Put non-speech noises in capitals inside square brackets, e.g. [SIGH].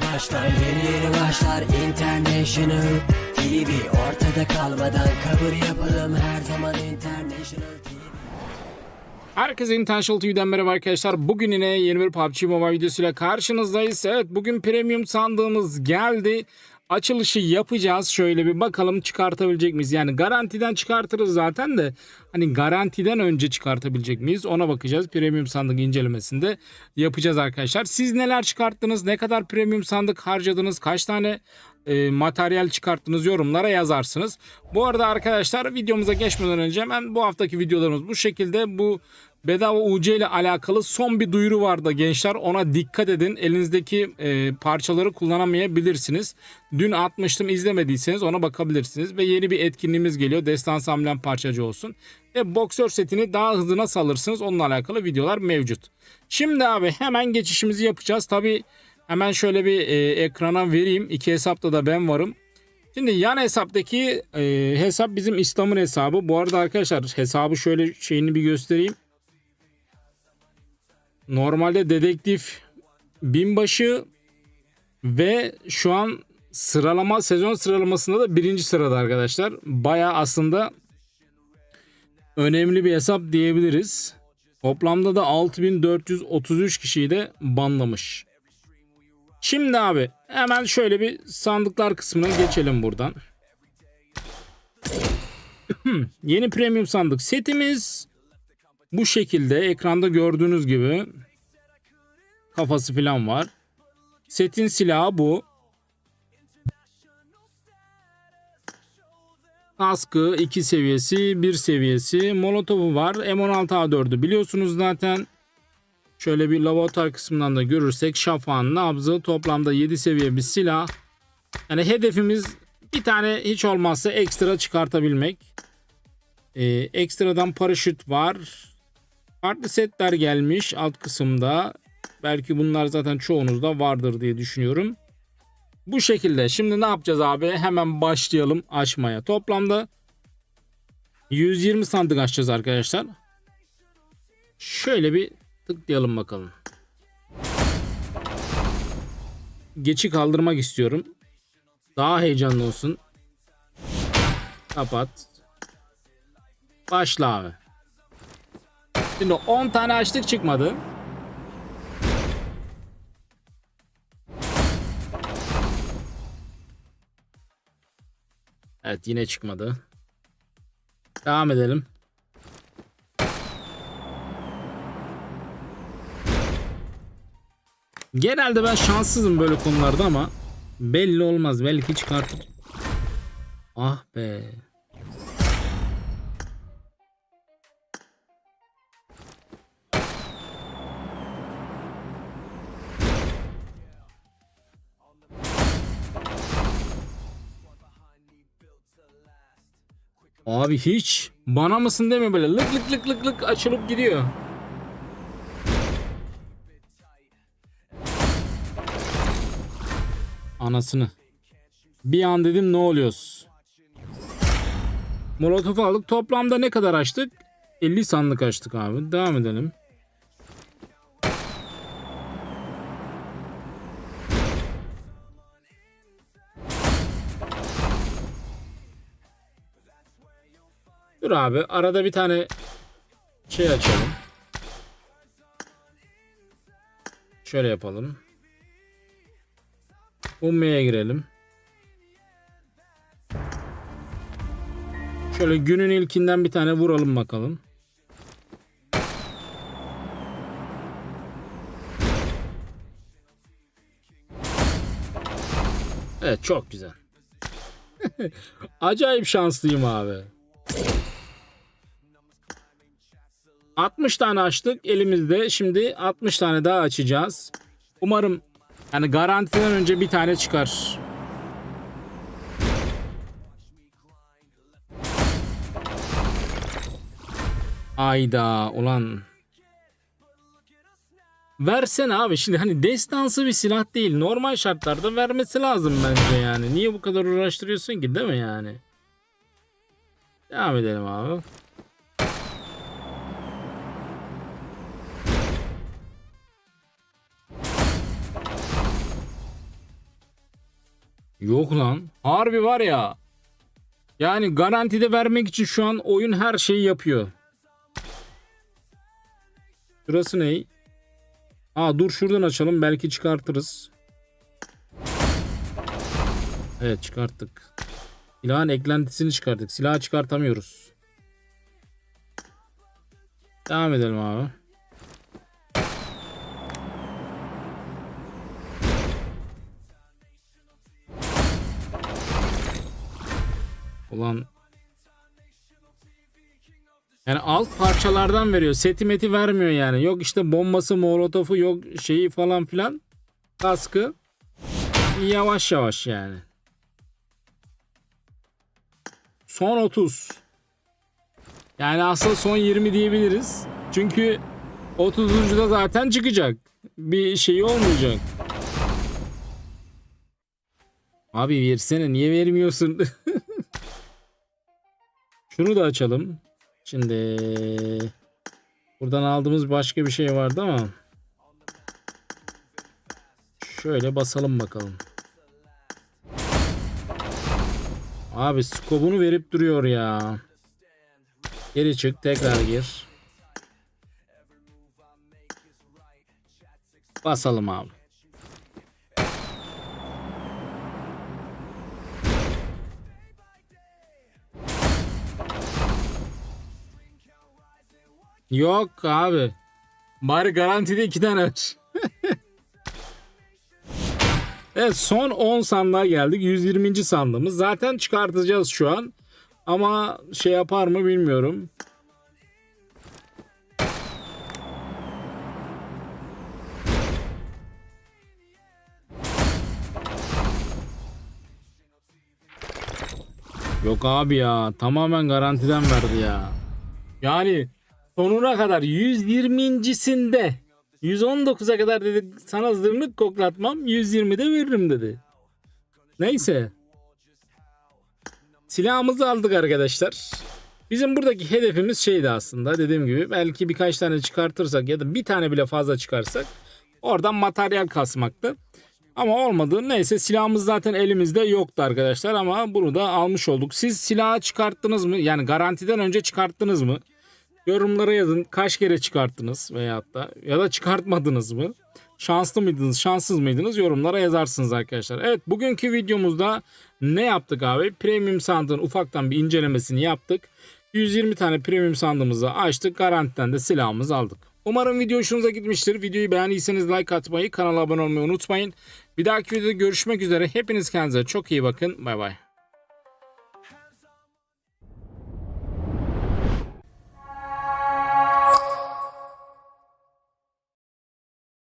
başlar Yeni yeni başlar International TV Ortada kalmadan kabul yapalım Her zaman International TV Herkese Intentional TV'den merhaba arkadaşlar. Bugün yine yeni bir PUBG Mobile videosuyla karşınızdayız. Evet bugün premium sandığımız geldi. Açılışı yapacağız. Şöyle bir bakalım çıkartabilecek miyiz? Yani garantiden çıkartırız zaten de hani garantiden önce çıkartabilecek miyiz? Ona bakacağız. Premium sandık incelemesinde yapacağız arkadaşlar. Siz neler çıkarttınız? Ne kadar premium sandık harcadınız? Kaç tane e, materyal çıkarttınız yorumlara yazarsınız. Bu arada arkadaşlar videomuza geçmeden önce hemen bu haftaki videolarımız bu şekilde. Bu bedava UC ile alakalı son bir duyuru vardı gençler. Ona dikkat edin. Elinizdeki e, parçaları kullanamayabilirsiniz. Dün atmıştım izlemediyseniz ona bakabilirsiniz. Ve yeni bir etkinliğimiz geliyor. Destansı amblem parçacı olsun. Ve boksör setini daha hızlı nasıl alırsınız onunla alakalı videolar mevcut. Şimdi abi hemen geçişimizi yapacağız. Tabi hemen şöyle bir e, ekrana vereyim. İki hesapta da ben varım. Şimdi yan hesaptaki e, hesap bizim İslam'ın hesabı. Bu arada arkadaşlar hesabı şöyle şeyini bir göstereyim. Normalde dedektif binbaşı ve şu an sıralama sezon sıralamasında da birinci sırada arkadaşlar. Baya aslında önemli bir hesap diyebiliriz. Toplamda da 6433 kişiyi de banlamış. Şimdi abi hemen şöyle bir sandıklar kısmına geçelim buradan. [CLEARS THROAT] Yeni premium sandık setimiz bu şekilde ekranda gördüğünüz gibi kafası falan var. Setin silahı bu. Kaskı 2 seviyesi 1 seviyesi molotovu var. M16A4'ü biliyorsunuz zaten. Şöyle bir laboratuvar kısmından da görürsek şafağın nabzı toplamda 7 seviye bir silah. Yani hedefimiz bir tane hiç olmazsa ekstra çıkartabilmek. Ee, ekstradan paraşüt var. Farklı setler gelmiş alt kısımda. Belki bunlar zaten çoğunuzda vardır diye düşünüyorum. Bu şekilde. Şimdi ne yapacağız abi? Hemen başlayalım açmaya. Toplamda 120 sandık açacağız arkadaşlar. Şöyle bir tıklayalım bakalım. Geçi kaldırmak istiyorum. Daha heyecanlı olsun. Kapat. Başla abi. Şimdi 10 tane açtık çıkmadı. Evet yine çıkmadı. Devam edelim. Genelde ben şanssızım böyle konularda ama belli olmaz. Belki çıkartır. Ah be. Abi hiç bana mısın deme böyle lık lık lık lık lık açılıp gidiyor. Anasını. Bir an dedim ne oluyoruz? Molotof aldık. Toplamda ne kadar açtık? 50 sandık açtık abi. Devam edelim. Dur abi. Arada bir tane şey açalım. Şöyle yapalım. Umme'ye girelim. Şöyle günün ilkinden bir tane vuralım bakalım. Evet çok güzel. [LAUGHS] Acayip şanslıyım abi. 60 tane açtık elimizde. Şimdi 60 tane daha açacağız. Umarım yani garantiden önce bir tane çıkar. Ayda ulan. Versene abi şimdi hani destansı bir silah değil. Normal şartlarda vermesi lazım bence yani. Niye bu kadar uğraştırıyorsun ki değil mi yani? Devam edelim abi. Yok lan. Harbi var ya. Yani garantide vermek için şu an oyun her şeyi yapıyor. Şurası ne? Aa dur şuradan açalım belki çıkartırız. Evet çıkarttık. Silahın eklentisini çıkarttık. Silahı çıkartamıyoruz. Devam edelim abi. Ulan yani alt parçalardan veriyor. Seti meti vermiyor yani. Yok işte bombası, molotofu, yok şeyi falan filan. Kaskı. Yavaş yavaş yani. Son 30. Yani aslında son 20 diyebiliriz. Çünkü 30. da zaten çıkacak. Bir şey olmayacak. Abi versene niye vermiyorsun? [LAUGHS] Şunu da açalım. Şimdi buradan aldığımız başka bir şey vardı ama şöyle basalım bakalım. Abi skobunu verip duruyor ya. Geri çık tekrar gir. Basalım abi. Yok abi. Bari garantide iki tane aç. [LAUGHS] evet son 10 sandığa geldik. 120. sandığımız. Zaten çıkartacağız şu an. Ama şey yapar mı bilmiyorum. Yok abi ya. Tamamen garantiden verdi ya. Yani sonuna kadar 120.sinde 119'a kadar dedi sana zırnık koklatmam 120'de veririm dedi. Neyse. Silahımızı aldık arkadaşlar. Bizim buradaki hedefimiz şeydi aslında dediğim gibi belki birkaç tane çıkartırsak ya da bir tane bile fazla çıkarsak oradan materyal kasmaktı. Ama olmadı. Neyse silahımız zaten elimizde yoktu arkadaşlar ama bunu da almış olduk. Siz silahı çıkarttınız mı? Yani garantiden önce çıkarttınız mı? Yorumlara yazın kaç kere çıkarttınız veyahut da ya da çıkartmadınız mı? Şanslı mıydınız, şanssız mıydınız? Yorumlara yazarsınız arkadaşlar. Evet bugünkü videomuzda ne yaptık abi? Premium sandığın ufaktan bir incelemesini yaptık. 120 tane premium sandığımızı açtık. Garantiden de silahımızı aldık. Umarım video hoşunuza gitmiştir. Videoyu beğendiyseniz like atmayı, kanala abone olmayı unutmayın. Bir dahaki videoda görüşmek üzere. Hepiniz kendinize çok iyi bakın. Bay bay.